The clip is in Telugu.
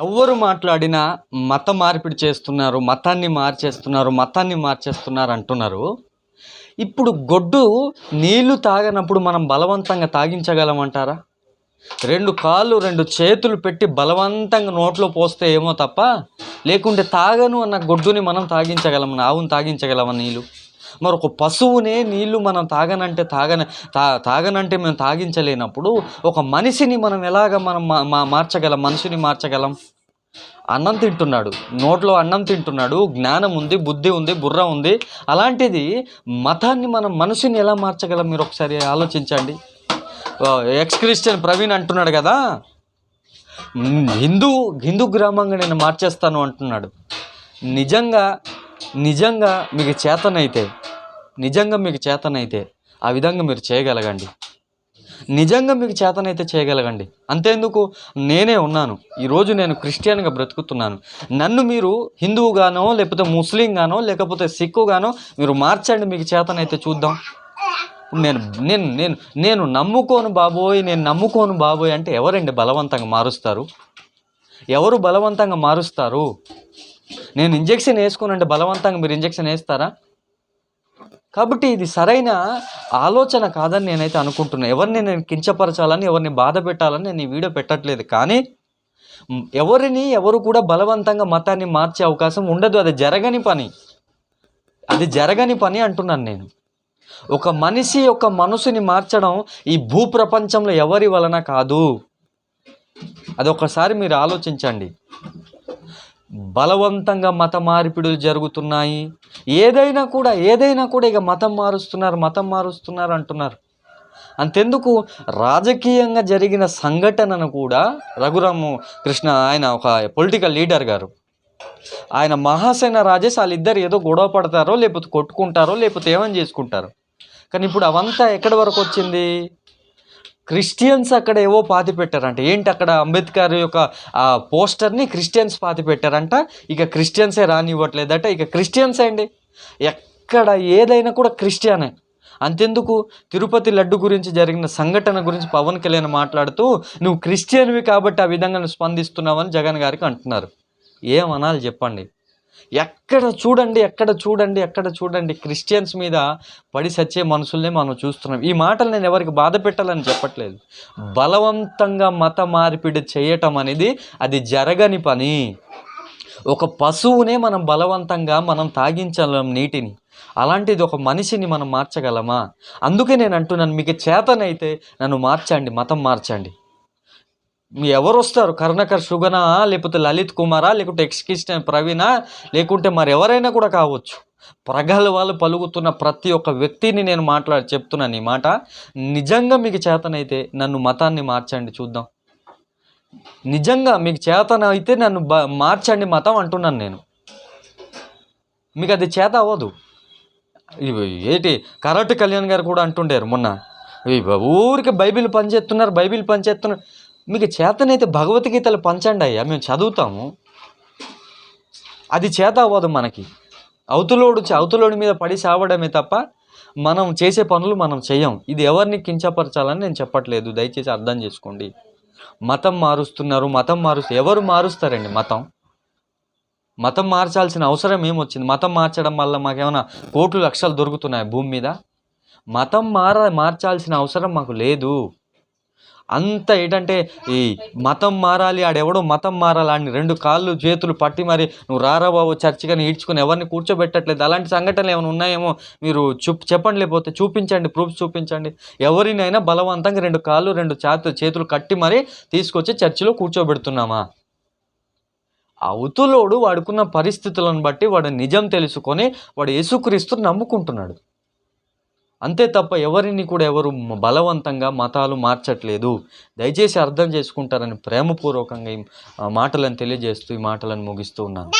ఎవరు మాట్లాడినా మత మార్పిడి చేస్తున్నారు మతాన్ని మార్చేస్తున్నారు మతాన్ని మార్చేస్తున్నారు అంటున్నారు. ఇప్పుడు గొడ్డు నీళ్ళు తాగనప్పుడు మనం బలవంతంగా తాగించగలమంటారా? రెండు కాళ్ళు రెండు చేతులు పెట్టి బలవంతంగా నోట్లో పోస్తే ఏమో తప్ప లేకుంటే తాగను అన్న గొడ్డుని మనం తాగించగలం ఆవును తాగించగలమా నీళ్ళు మరి ఒక పశువునే నీళ్ళు మనం తాగనంటే తాగన తా తాగనంటే మేము తాగించలేనప్పుడు ఒక మనిషిని మనం ఎలాగ మనం మా- మా- మార్చగలం మనిషిని మార్చగలం? అన్నం తింటున్నాడు నోట్లో అన్నం తింటున్నాడు జ్ఞానం ఉంది బుద్ధి ఉంది బుర్ర ఉంది. అలాంటిది మతాన్ని మనం మనిషిని ఎలా మార్చగలం? మీరు ఒకసారి ఆలోచించండి. ఎక్స్ క్రిస్టియన్ ప్రవీణ్ అంటున్నాడు కదా. హిందూ హిందూ గ్రామంగా నేను మార్చేస్తాను అంటున్నాడు. నిజంగా నిజంగా మీకు చేతనైతే నిజంగా మీకు చేతనైతే ఆ విధంగా మీరు చేయగలగండి. నిజంగా మీకు చేతనైతే చేయగలగండి. అంతేందుకు నేనే ఉన్నాను. ఈరోజు నేను క్రిస్టియన్గా బ్రతుకుతున్నాను. నన్ను మీరు హిందువుగానో లేకపోతే ముస్లింగానో లేకపోతే సిక్కుగానో మీరు మార్చండి. మీకు చేతనైతే చూద్దాం. నేను నేను నేను నేను నమ్ముకోను బాబోయ్ నేను నమ్ముకోను బాబోయ్ అంటే ఎవరండి బలవంతంగా మారుస్తారు? ఎవరు బలవంతంగా మారుస్తారు? నేను ఇంజెక్షన్ వేసుకోనంటే బలవంతంగా మీరు ఇంజెక్షన్ వేస్తారా? కాబట్టి ఇది సరైన ఆలోచన కాదని నేనైతే అనుకుంటున్నాను ఎవరిని నేను కించపరచాలని ఎవరిని బాధ పెట్టాలని నేను ఈ వీడియో పెట్టట్లేదు. కానీ ఎవరిని ఎవరు కూడా బలవంతంగా మతాన్ని మార్చే అవకాశం ఉండదు. అది జరగని పని. అది జరగని పని అంటున్నాను నేను. ఒక మనిషి ఒక మనసుని మార్చడం ఈ భూ ప్రపంచంలో ఎవరి వలన కాదు? అది ఒకసారి మీరు ఆలోచించండి. బలవంతంగా మత మార్పిడులు జరుగుతున్నాయి. ఏదైనా కూడా ఏదైనా కూడా ఇక మతం మారుస్తున్నారు మతం మారుస్తున్నారు అంటున్నారు. అంతెందుకు? రాజకీయంగా జరిగిన సంఘటనను కూడా రఘురాము కృష్ణ ఆయన ఒక పొలిటికల్ లీడర్ గారు ఆయన మహాసేన రాజేష్ వాళ్ళిద్దరు ఏదో గొడవ పడతారో లేకపోతే కొట్టుకుంటారో లేకపోతే ఏమని చేసుకుంటారు? కానీ ఇప్పుడు అవంతా ఎక్కడి వరకు వచ్చింది? క్రిస్టియన్స్ అక్కడ ఏవో పాతి పెట్టారంట. ఏంటి అక్కడ అంబేద్కర్ యొక్క ఆ పోస్టర్ని క్రిస్టియన్స్ పాతి పెట్టారంట? ఇక క్రిస్టియన్సే రానివ్వట్లేదట. ఇక క్రిస్టియన్సే అండి. ఎక్కడ ఏదైనా కూడా క్రిస్టియనే. అంతెందుకు? తిరుపతి లడ్డు గురించి జరిగిన సంఘటన గురించి పవన్ కళ్యాణ్ మాట్లాడుతూ నువ్వు క్రిస్టియన్వి కాబట్టి ఆ విధంగా స్పందిస్తున్నావని జగన్ గారికి అంటున్నారు. ఏమనాలి చెప్పండి. ఎక్కడ చూడండి ఎక్కడ చూడండి ఎక్కడ చూడండి క్రిస్టియన్స్ మీద పడి సచ్చే మనుషుల్నే మనం చూస్తున్నాం. ఈ మాటలు నేను ఎవరికి బాధ పెట్టాలని చెప్పట్లేదు. బలవంతంగా మత మార్పిడి చేయటం అనేది అది జరగని పని. ఒక పశువునే మనం బలవంతంగా మనం తాగించలేం నీటిని. అలాంటిది ఒక మనిషిని మనం మార్చగలమా? అందుకే నేను అంటున్నాను మీకు చేతనైతే నన్ను మార్చండి మతం మార్చండి. ఎవరు వస్తారు కరుణాకర్ సుగనా లేకపోతే లలిత్ కుమారా లేకుంటే ఎక్స్కిస్టన్ ప్రవీణా లేకుంటే మరి ఎవరైనా కూడా కావచ్చు. ప్రగల్భాలు పలుకుతున్న ప్రతి ఒక్క వ్యక్తిని నేను మాట్లాడి చెప్తున్నాను ఈ మాట. నిజంగా మీకు చేతనైతే నన్ను మతాన్ని మార్చండి చూద్దాం. నిజంగా మీకు చేతన అయితే నన్ను బ మార్చండి మతం అంటున్నాను నేను. మీకు అది చేత అవ్వదు. ఏంటి? కరాటి కళ్యాణ్ గారు కూడా అంటుండారు మొన్న. ఇవి ఊరికి బైబిల్ పనిచేస్తున్నారు బైబిల్ పనిచేస్తున్నారు. మీకు చేతనైతే భగవద్గీతలు పంచండి అయ్యా మేము చదువుతాము. అది చేత అవ్వదు మనకి. అవతులోడు అవతులోడి మీద పడి సావడమే తప్ప మనం చేసే పనులు మనం చేయం ఇది ఎవరిని కించపరచాలని నేను చెప్పట్లేదు. దయచేసి అర్థం చేసుకోండి. మతం మారుస్తున్నారు మతం మారుస్తు ఎవరు మారుస్తారండి మతం? మతం మార్చాల్సిన అవసరం ఏమొచ్చింది? మతం మార్చడం వల్ల మాకేమైనా కోట్లు లక్షలు దొరుకుతున్నాయి భూమి మీద? మతం మార మార్చాల్సిన అవసరం మాకు లేదు. అంత ఏంటంటే ఈ మతం మారాలి ఆడెవడో మతం మారాలి అని రెండు కాళ్ళు చేతులు పట్టి మరి నువ్వు రారా బాబు చర్చిగా ఈడ్చుకొని ఎవరిని కూర్చోబెట్టట్లేదు. అలాంటి సంఘటనలు ఏమైనా ఉన్నాయేమో మీరు చూ చెప్పండి లేకపోతే చూపించండి ప్రూఫ్స్ చూపించండి. ఎవరినైనా బలవంతంగా రెండు కాళ్ళు రెండు చేతులు చేతులు కట్టి మరి తీసుకొచ్చి చర్చిలో కూర్చోబెడుతున్నామా? అవతులోడు వాడుకున్న పరిస్థితులను బట్టి వాడు నిజం తెలుసుకొని వాడు యేసుక్రీస్తు నమ్ముకుంటున్నాడు. అంతే తప్ప ఎవరిని కూడా ఎవరు బలవంతంగా మతాలు మార్చట్లేదు. దయచేసి అర్థం చేసుకుంటారని ప్రేమపూర్వకంగా ఈ మాటలను తెలియజేస్తూ ఈ మాటలను ముగిస్తూ ఉన్నాను.